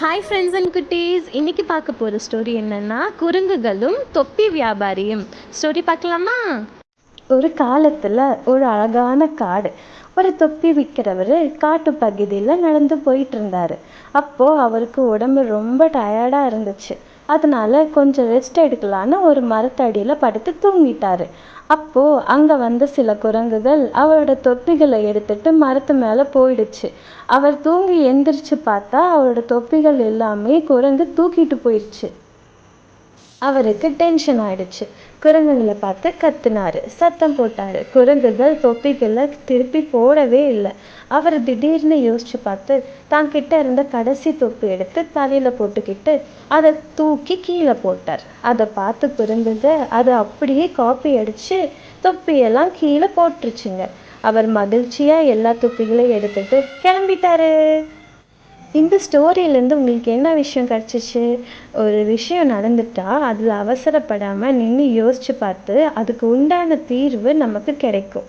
Hi friends and குட்டீஸ். இன்னைக்கு பார்க்க போகிற ஸ்டோரி என்னன்னா குரங்குகளும் தொப்பி வியாபாரியும். ஸ்டோரி பார்க்கலாமா? ஒரு காலத்தில் ஒரு அழகான காடு. ஒரு தொப்பி விற்கிறவர் காட்டு பகுதியில் நடந்து போயிட்டு இருந்தார் அப்போது அவருக்கு உடம்பு ரொம்ப டயர்டாக இருந்துச்சு. அதனால கொஞ்சம் ரெஸ்ட் எடுக்கலான்னு ஒரு மரத்தடியில் படுத்து தூங்கிட்டாரு. அப்போது அங்கே வந்த சில குரங்குகள் அவரோட தொப்பிகளை எடுத்துட்டு மரத்து மேலே போயிடுச்சு. அவர் தூங்கி எந்திரிச்சு பார்த்தா அவரோட தொப்பிகள் எல்லாமே குரங்கு தூக்கிட்டு போயிடுச்சு அவருக்கு டென்ஷன் ஆயிடுச்சு. குரங்குகளை பார்த்து கத்துனாரு. சத்தம் போட்டாரு. குரங்குகள் தொப்பிகளை திருப்பி போடவே இல்லை. அவர் திடீர்னு யோசிச்சு பார்த்து தான் கிட்ட இருந்த கடைசி தொப்பி எடுத்து தலையில போட்டுக்கிட்டு அதை தூக்கி கீழே போட்டார். அதை பார்த்து குரங்குங்க அதை அப்படியே காப்பி அடிச்சு தொப்பியெல்லாம் கீழே போட்டுருச்சுங்க. அவர் மகிழ்ச்சியா எல்லா தொப்பிகளையும் எடுத்துட்டு கிளம்பிட்டாரு. இந்த ஸ்டோரியிலேருந்து உங்களுக்கு என்ன விஷயம் கிடச்சிச்சு? ஒரு விஷயம் நடந்துட்டா அதில் அவசரப்படாமல் நின்று யோசிச்சு பார்த்து அதுக்கு உண்டான தீர்வு நமக்கு கிடைக்கும்.